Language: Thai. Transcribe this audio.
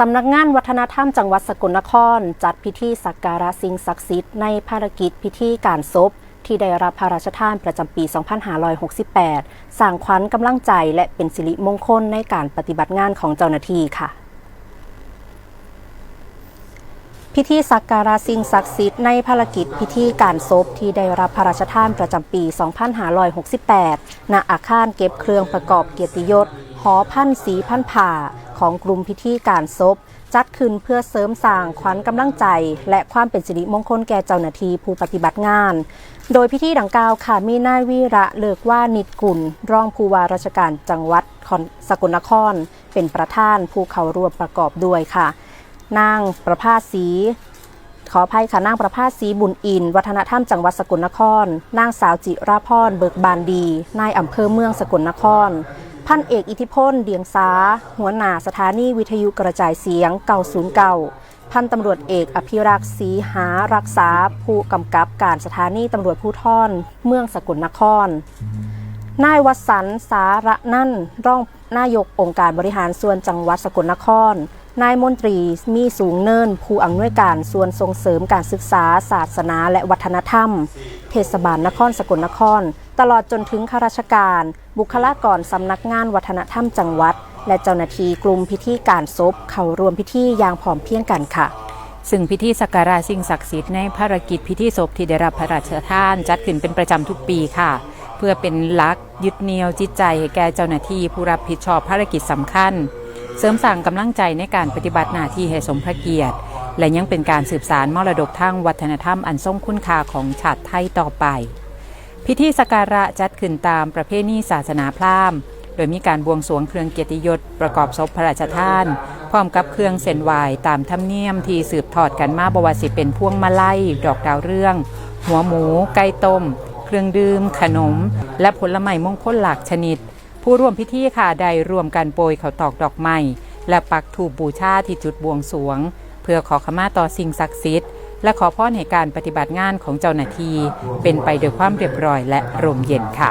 สำนักงานวัฒนธรรมจังหวัดสกลนคร จัดพิธีสักการะสิ่งศักดิ์สิทธิ์ในภารกิจพิธีการศพที่ได้รับพระราชทานประจำปี 2568 สร้างขวัญกำลังใจและเป็นสิริมงคลในการปฏิบัติงานของเจ้าหน้าที่ค่ะ พิธีสักการะสิ่งศักดิ์สิทธิ์ในภารกิจพิธีการศพที่ได้รับพระราชทานประจำปี 2568 ณ อาคารเก็บเครื่องประกอบเกียรติยศ หอพันสีพันผ่าของกลุ่มพิธีการศพจัดขึ้นเพื่อเสริมสร้างขวัญกำลังใจ และความเป็นสิริมงคลแก่เจ้าหน้าที่ผู้ปฏิบัติงาน โดยพิธีดังกล่าวค่ะมีนายวีระเลิกว่านิดกุลรองผู้ว่าราชการจังหวัดสกลนคร เป็นประธานผู้เข้าร่วมประกอบด้วยค่ะ นางประภาสีขออภัยค่ะนางประภาสีบุญอิน วัฒนธรรมจังหวัดสกลนคร นางสาวจิราพรเบิกบานดี นายอำเภอเมืองสกลนคร พันเอกอิทธิพล เดียงสา หัวหน้าสถานีวิทยุกระจายเสียง 909 พันตำรวจเอกอภิรักษ์ศรีหารักษา ผู้กำกับการสถานีตำรวจภูทรเมืองสกลนคร นายวสันต์สาระนั่นรองนายกองค์การบริหารส่วนจังหวัดสกลนคร นายมนตรีมีสูงเนิน ผู้อำนวยการส่วนส่งเสริมการศึกษา ศาสนาและวัฒนธรรม เทศบาลนครสกลนคร ตลอดจนถึงข้าราชการ บุคลากรสำนักงานวัฒนธรรมจังหวัด และเจ้าหน้าที่กลุ่มพิธีการศพเข้ารวมพิธีอย่างพร้อมเพียงกันค่ะ ซึ่งพิธีสักการะสิ่งศักดิ์สิทธิ์ในภารกิจพิธีศพที่ได้รับพระราชทานจัดขึ้นเป็นประจำทุกปีค่ะ เพื่อเป็นหลักยึดเหนี่ยวจิตใจให้แก่เจ้าหน้าที่ผู้รับผิดชอบภารกิจสำคัญ เสริมสร้างกำลังใจในการปฏิบัติหน้าที่ให้สมพระเกียรติ และยังเป็นการสืบสารมรดกทางวัฒนธรรมอันทรงคุณค่าของชาติไทยต่อไป พิธีสักการะจัดขึ้นตามประเพณีศาสนาพราหมณ์ โดยมีการบวงสรวงเครื่องเกียรติยศประกอบศพพระราชทาน พร้อมกับเครื่องเส้นไหวตามธรรมเนียมที่สืบทอดกันมาบวาสิเป็นพวงมาลัยดอกดาวเรือง หัวหมู ไก่ต้ม เครื่องดื่ม ขนม และผลไม้มงคลหลากชนิด ผู้ร่วมพิธีค่ะได้รวมกันโปรยเขาวตอกดอกไม้และปักถูปบูชาที่จุดบวงสรวง เพื่อขอขมาต่อสิ่งศักดิ์สิทธิ์ และขอพรให้การปฏิบัติงานของเจ้าหน้าที่เป็นไปด้วยความเรียบร้อยและร่มเย็นค่ะ